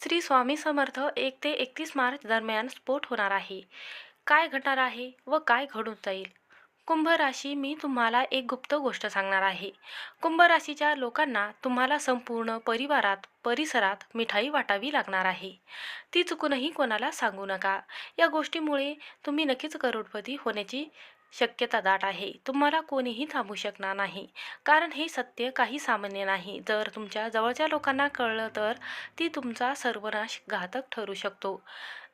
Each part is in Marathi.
श्री स्वामी समर्थ एक ते एकतीस मार्च दरम्यान स्फोट होणार आहे. काय घडणार आहे व काय घडून जाईल? कुंभ राशी मी तुम्हाला एक गुप्त गोष्ट सांगणार आहे. कुंभ राशीच्या लोकांना तुम्हाला संपूर्ण परिवारात परिसरात मिठाई वाटावी लागणार आहे. ती चुकूनही कोणाला सांगू नका. या गोष्टीमुळे तुम्ही नक्कीच करोडपती होण्याची शक्यता दाट आहे. तुम्हाला कोणीही थांबू शकणार नाही. कारण हे सत्य काही सामान्य नाही. जर तुमच्या जवळच्या लोकांना कळलं तर ती तुमचा सर्वनाश घातक ठरू शकतो.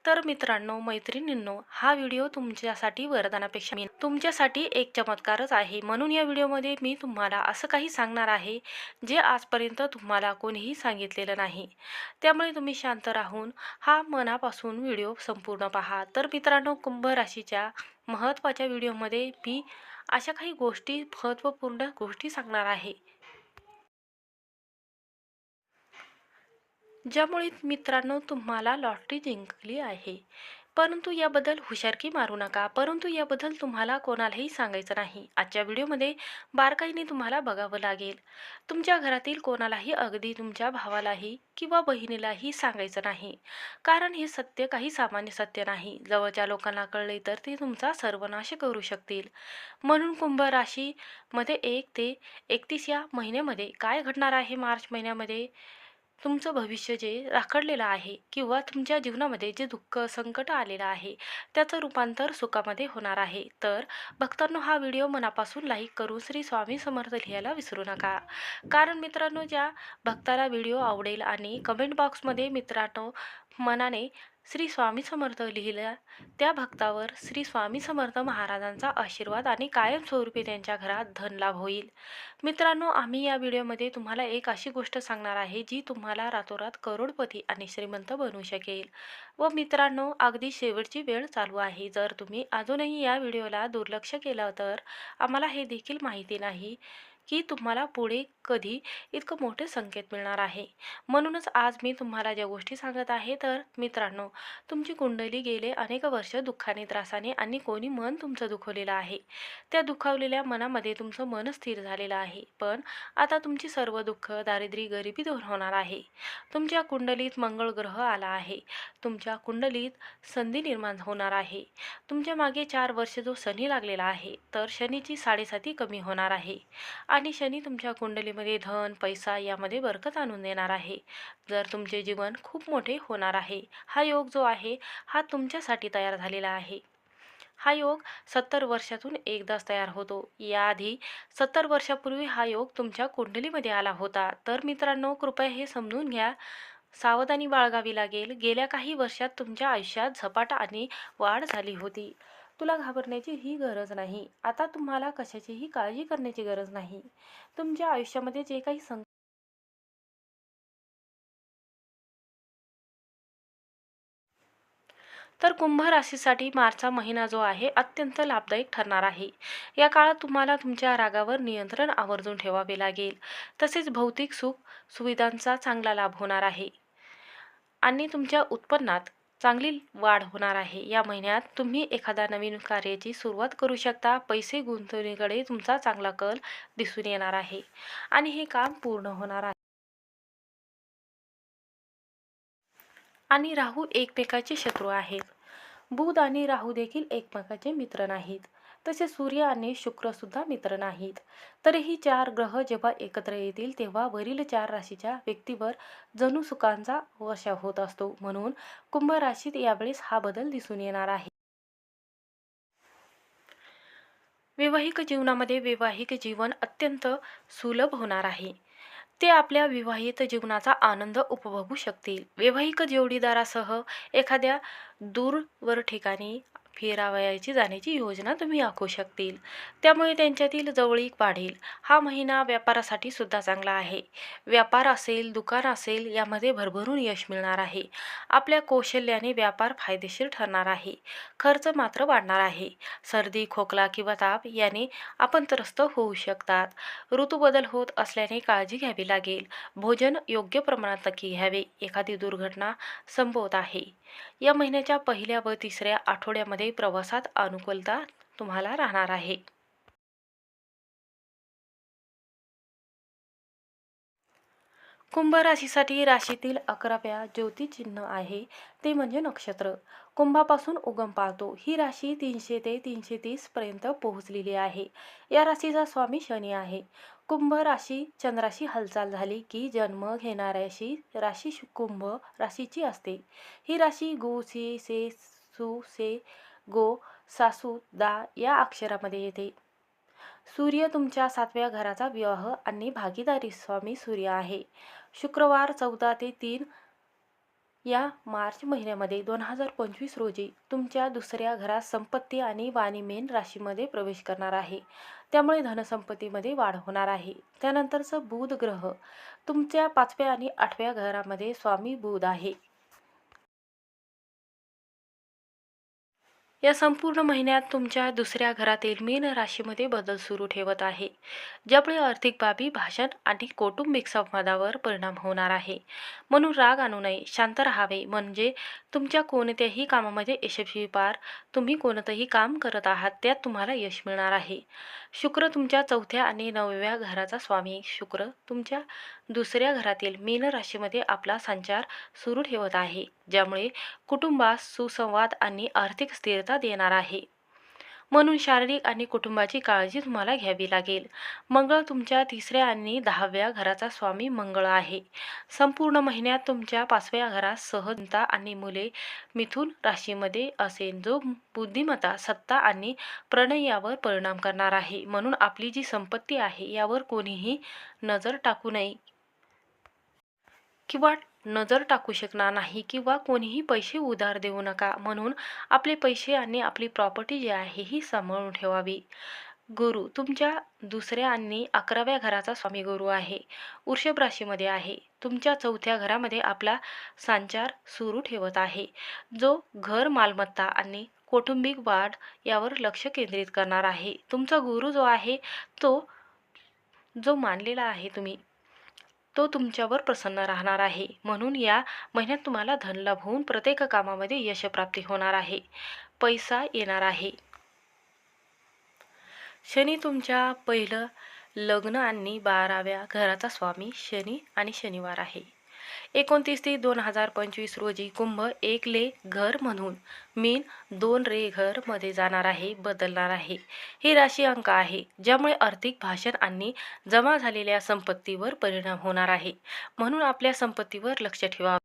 तर मित्रांनो मैत्रिणींनो हा व्हिडिओ तुमच्यासाठी वरदानापेक्षा मी तुमच्यासाठी एक चमत्कारच आहे. म्हणून या व्हिडिओमध्ये मी तुम्हाला असं काही सांगणार आहे जे आजपर्यंत तुम्हाला कोणीही सांगितलेलं नाही. त्यामुळे तुम्ही शांत राहून हा मनापासून व्हिडिओ संपूर्ण पहा. तर मित्रांनो कुंभ राशीच्या महत्त्वाच्या व्हिडिओमध्ये मी अशा काही गोष्टी महत्त्वपूर्ण गोष्टी सांगणार आहे. ज्यामुळे मित्रांनो तुम्हाला लॉटरी जिंकली आहे. परंतु याबद्दल हुशारकी मारू नका. परंतु याबद्दल तुम्हाला कोणालाही सांगायचं नाही. आजच्या व्हिडिओमध्ये बारकाईने तुम्हाला बघावं लागेल. तुमच्या घरातील कोणालाही अगदी तुमच्या भावालाही किंवा बहिणीलाही सांगायचं नाही. कारण हे सत्य काही सामान्य सत्य नाही. जवळच्या लोकांना कळले तर ते तुमचा सर्वनाश करू शकतील. म्हणून कुंभ राशीमध्ये एक ते एकतीस या महिन्यामध्ये काय घडणार आहे? मार्च महिन्यामध्ये तुमचं भविष्य जे राखडलेलं आहे किंवा तुमच्या जीवनामध्ये जे दुःख संकट आलेलं आहे त्याचं रूपांतर सुखामध्ये होणार आहे. तर भक्तांनो हा व्हिडिओ मनापासून लाईक करून श्री स्वामी समर्थ लिहायला विसरू नका. कारण मित्रांनो ज्या भक्ताला व्हिडिओ आवडेल आणि कमेंट बॉक्समध्ये मित्रांनो मनाने श्री स्वामी समर्थ लिहिल्या. त्या भक्तावर श्री स्वामी समर्थ महाराजांचा आशीर्वाद आणि कायमस्वरूपी त्यांच्या घरात धनलाभ होईल. मित्रांनो आम्ही या व्हिडिओमध्ये तुम्हाला एक अशी गोष्ट सांगणार आहे जी तुम्हाला रातोरात करोडपती आणि श्रीमंत बनवू शकेल. व मित्रांनो अगदी शेवटची वेळ चालू आहे. जर तुम्ही अजूनही या व्हिडिओला दुर्लक्ष केलं तर आम्हाला हे देखील माहिती नाही. की तुम्हाला पुढे कधी इतकं मोठे संकेत मिळणार आहे. म्हणूनच आज मी तुम्हाला ज्या गोष्टी सांगत आहे तर मित्रांनो तुमची कुंडली गेले अनेक वर्ष दुःखाने त्रासाने आणि कोणी मन तुमचं दुखवलेलं आहे. त्या दुखावलेल्या मनामध्ये तुमचं मन स्थिर झालेलं आहे. पण आता तुमची सर्व दुःख दारिद्र्य गरिबी दूर होणार आहे. तुमच्या कुंडलीत मंगळ ग्रह आला आहे. तुमच्या कुंडलीत संधी निर्माण होणार आहे. तुमच्या मागे चार वर्ष जो शनी लागलेला आहे तर शनीची साडेसाती कमी होणार आहे. आणि शनी तुमच्या कुंडलीमध्ये धन पैसा यामध्ये बरकत आणून देणार आहे. जर तुमचे जीवन खूप मोठे होणार आहे हा योग जो आहे हा तुमच्यासाठी तयार झालेला आहे. हा योग सत्तर वर्षातून एकदाच तयार होतो. याआधी सत्तर वर्षापूर्वी हा योग तुमच्या कुंडलीमध्ये आला होता. तर मित्रांनो कृपया हे समजून घ्या. सावधानी बाळगावी लागेल. गेल्या काही वर्षात तुमच्या आयुष्यात झपाटा आणि वाढ झाली होती. तुला घाबरण्याची ही गरज नाही. आता तुम्हाला कशाचीही काळजी करण्याची गरज नाही. तुमच्या आयुष्यामध्ये जे काही संक तर कुंभ राशीसाठी मार्चचा महिना जो आहे अत्यंत लाभदायक ठरणार आहे. या काळात तुम्हाला तुमच्या रागावर नियंत्रण आवर्जून ठेवावे लागेल. तसेच भौतिक सुख सुविधांचा चांगला लाभ होणार आहे. आणि तुमच्या उत्पन्नात चांगली वाढ होणार आहे. या महिन्यात तुम्ही एखाद्या नवीन कार्याची सुरुवात करू शकता. पैसे गुंतवणीकडे तुमचा चांगला कल दिसून येणार आहे. आणि हे काम पूर्ण होणार आहे. आणि राहू एकमेकाचे शत्रू आहेत. बुध आणि राहू देखील एकमेकाचे मित्र नाहीत. तसे सूर्य आणि शुक्रसुद्धा मित्र नाहीत. तरीही चार ग्रह जेव्हा एकत्र येतील तेव्हा वरील चार राशीच्या व्यक्तीवर जणू सुखांचा वशा होत असतो. म्हणून कुंभ राशीत यावेळेस हा बदल दिसून येणार आहे. वैवाहिक जीवनामध्ये वैवाहिक जीवन अत्यंत सुलभ होणार आहे. ते आपल्या विवाहित जीवनाचा आनंद उपभोगू शकतील. वैवाहिक जोडीदारासह एखाद्या दूरवर ठिकाणी फिरावयाची जाण्याची योजना तुम्ही आखू शकतील. त्यामुळे त्यांच्यातील जवळीक वाढेल. हा महिना व्यापारासाठी सुद्धा चांगला आहे. व्यापार असेल दुकान असेल यामध्ये भरभरून यश मिळणार आहे. आपल्या कौशल्याने व्यापार फायदेशीर ठरणार आहे. खर्च मात्र वाढणार आहे. सर्दी खोकला किंवा ताप याने आपण त्रस्त होऊ शकतात. ऋतू बदल होत असल्याने काळजी घ्यावी लागेल. भोजन योग्य प्रमाणात नक्की घ्यावे. एखादी दुर्घटना संभवत आहे. या महिन्याच्या पहिल्या व तिसऱ्या आठवड्यामध्ये प्रवासात अनुकूलता तुम्हाला राहणार आहे. कुंभ राशीसाठी राशीतील अकराव्या ज्योतिचिन्ह आहे ते म्हणजे नक्षत्र. कुंभापासून उगम पावतो ही राशी तीनशे ते तीनशे तीसपर्यंत पोहोचलेली आहे. या राशीचा स्वामी शनी आहे. कुंभ राशी चंद्राशी हालचाल झाली की जन्म घेणाऱ्याशी राशी शु- कुंभ राशीची असते. ही राशी गो सी से सु से गो सासू दा या अक्षरामध्ये येते. सूर्य तुमच्या सातव्या घराचा विवाह आणि भागीदारी स्वामी सूर्य आहे. शुक्रवार चौदा ते तीन या मार्च महिन्यामध्ये दोन हजार पंचवीस रोजी तुमच्या दुसऱ्या घरात संपत्ती आणि वाणी मेन राशीमध्ये प्रवेश करणार आहे. त्यामुळे धनसंपत्तीमध्ये वाढ होणार आहे. त्यानंतरचं बुध ग्रह तुमच्या पाचव्या आणि आठव्या घरामध्ये स्वामी बुध आहे. या संपूर्ण महिन्यात तुमच्या दुसऱ्या घरातील मीन राशीमध्ये बदल सुरू ठेवत आहे ज्यामुळे आर्थिक बाबी भाषण आणि कौटुंबिक संवादावर परिणाम होणार आहे. म्हणून राग आणू नये शांत राहावे. म्हणजे तुमच्या कोणत्याही कामामध्ये यशस्वी पार तुम्ही कोणतंही काम करत आहात त्यात तुम्हाला यश मिळणार आहे. शुक्र तुमच्या चौथ्या आणि नवव्या घराचा स्वामी. शुक्र तुमच्या दुसऱ्या घरातील मीन राशीमध्ये आपला संचार सुरू ठेवत आहे ज्यामुळे कुटुंबास सुसंवाद आणि आर्थिक स्थिरता देणार आहे. म्हणून शारीरिक आणि कुटुंबाची काळजी तुम्हाला घ्यावी लागेल. मंगळ तुमच्या तिसऱ्या आणि दहाव्या घराचा स्वामी मंगळ आहे. संपूर्ण महिन्यात तुमच्या पाचव्या घरात सहजता आणि मुले मिथुन राशीमध्ये असेल जो बुद्धिमत्ता सत्ता आणि प्रणय यावर परिणाम करणार आहे. म्हणून आपली जी संपत्ती आहे यावर कोणीही नजर टाकू नये. किंवा नजर टाकू शकणार नाही किंवा कोणीही पैसे उधार देऊ नका. म्हणून आपले पैसे आणि आपली प्रॉपर्टी जी आहे ही सांभाळून ठेवावी. गुरु तुमच्या दुसऱ्या आणि अकराव्या घराचा स्वामी गुरु आहे. वृषभ राशीमध्ये आहे. तुमच्या चौथ्या घरामध्ये आपला संचार सुरू ठेवत आहे. जो घर मालमत्ता आणि कौटुंबिक वाढ यावर लक्ष केंद्रित करणार आहे. तुमचा गुरु जो आहे तो जो मानलेला आहे तुम्ही. तो तुमच्यावर प्रसन्न राहणार आहे. म्हणून या महिन्यात तुम्हाला धनलाभ होऊन प्रत्येक कामामध्ये यशप्राप्ती होणार आहे. पैसा येणार आहे. शनी तुमच्या पहिलं लग्न आणि बाराव्या घराचा स्वामी शनी आणि शनिवार आहे. एकोणतीस ते दोन हजार पंचवीस रोजी कुंभ एक ले घर म्हणून मीन दोन रे घरमध्ये जाणार आहे बदलणार आहे. ही राशी अंक आहे ज्यामुळे आर्थिक भाषण आणि जमा झालेल्या संपत्तीवर परिणाम होणार आहे. म्हणून आपल्या संपत्तीवर लक्ष ठेवा.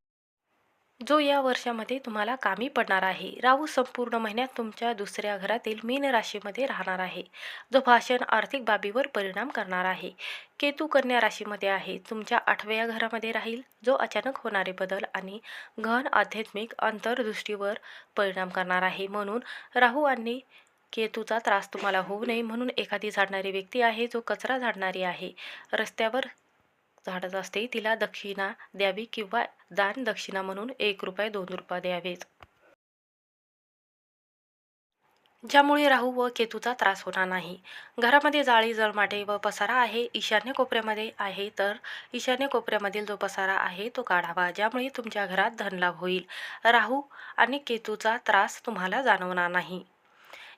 जो या वर्षामध्ये तुम्हाला कामी पडणार आहे. राहू संपूर्ण महिन्यात तुमच्या दुसऱ्या घरातील मीन राशीमध्ये राहणार आहे. जो भाषण आर्थिक बाबीवर परिणाम करणार आहे. केतू कन्या राशीमध्ये आहे. तुमच्या आठव्या घरामध्ये राहील. जो अचानक होणारे बदल आणि गहन आध्यात्मिक अंतर्दृष्टीवर परिणाम करणार आहे. म्हणून राहू आणि केतूचा त्रास तुम्हाला होऊ नये. म्हणून एखादी झाडणारी व्यक्ती आहे जो कचरा झाडणारी आहे. रस्त्यावर झाडत असते तिला दक्षिणा द्यावी किंवा दान दक्षिणा म्हणून एक रुपये दोन रुपये द्यावेत. ज्यामुळे राहू व केतूचा त्रास होणार नाही. घरामध्ये जाळी जळमाटे व पसारा आहे ईशान्य कोपऱ्यामध्ये आहे तर ईशान्य कोपऱ्यामधील जो पसारा आहे तो काढावा ज्यामुळे तुमच्या घरात धनलाभ होईल. राहू आणि केतूचा त्रास तुम्हाला जाणवणार नाही.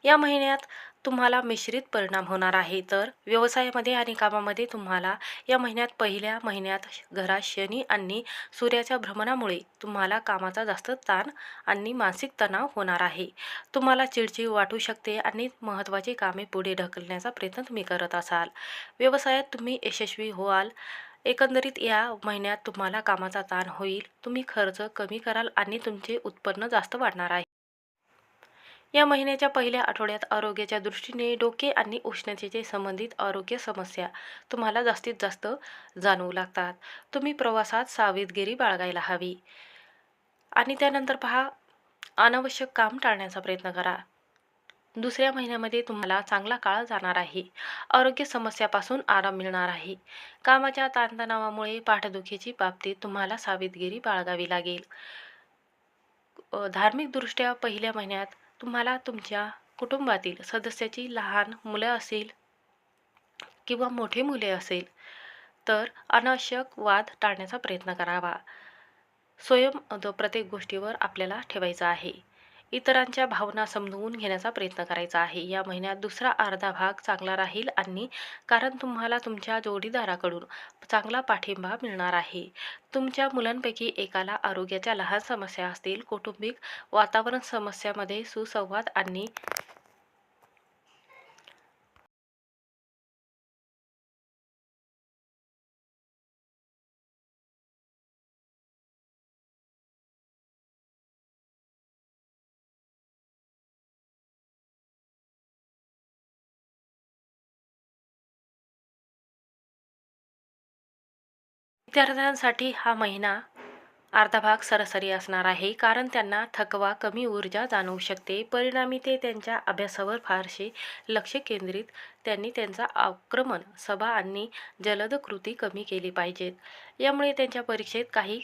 या महिन्यात तुम्हाला मिश्रित परिणाम होणार आहे. तर व्यवसायामध्ये आणि कामामध्ये तुम्हाला या महिन्यात पहिल्या महिन्यात घरात शनी आणि सूर्याच्या भ्रमणामुळे तुम्हाला कामाचा जास्त ताण आणि मानसिक तणाव होणार आहे. तुम्हाला चिडचिड वाटू शकते आणि महत्त्वाची कामे पुढे ढकलण्याचा प्रयत्न तुम्ही करत असाल. व्यवसायात तुम्ही यशस्वी व्हाल. एकंदरीत या महिन्यात तुम्हाला कामाचा ताण होईल. तुम्ही खर्च कमी कराल आणि तुमचे उत्पन्न जास्त वाढणार आहे. या महिन्याच्या पहिल्या आठवड्यात आरोग्याच्या दृष्टीने डोके आणि उष्णतेचे संबंधित आरोग्य समस्या तुम्हाला जास्तीत जास्त जाणवू लागतात. तुम्ही प्रवासात सावधगिरी बाळगायला हवी. आणि त्यानंतर पहा अनावश्यक काम टाळण्याचा प्रयत्न करा. दुसऱ्या महिन्यामध्ये तुम्हाला चांगला काळ जाणार आहे. आरोग्य समस्यापासून आराम मिळणार आहे. कामाच्या ताणतणावामुळे पाठदुखीची बाबतीत तुम्हाला सावधगिरी बाळगावी लागेल. धार्मिकदृष्ट्या पहिल्या महिन्यात तुम्हाला तुमच्या कुटुंबातील सदस्याची लहान मुलं असेल किंवा मोठे मुले असेल तर अनावश्यक वाद टाळण्याचा प्रयत्न करावा. स्वयं प्रत्येक गोष्टीवर आपल्याला ठेवायचं आहे. इतरांच्या भावना समजवून घेण्याचा प्रयत्न करायचा आहे. या महिन्यात दुसरा अर्धा भाग चांगला राहील आणि कारण तुम्हाला तुमच्या जोडीदाराकडून चांगला पाठिंबा मिळणार आहे. तुमच्या मुलांपैकी एकाला आरोग्याच्या लहान समस्या असतील. कौटुंबिक वातावरण समस्यामध्ये सुसंवाद आणि विद्यार्थ्यांसाठी हा महिना अर्धा भाग सरासरी असणार आहे कारण त्यांना थकवा कमी ऊर्जा जाणवू शकते. परिणामी ते त्यांच्या अभ्यासावर फारसे लक्ष केंद्रित त्यांनी त्यांचा आक्रमण सभा आणि जलद कृती कमी केली पाहिजेत. यामुळे त्यांच्या परीक्षेत काही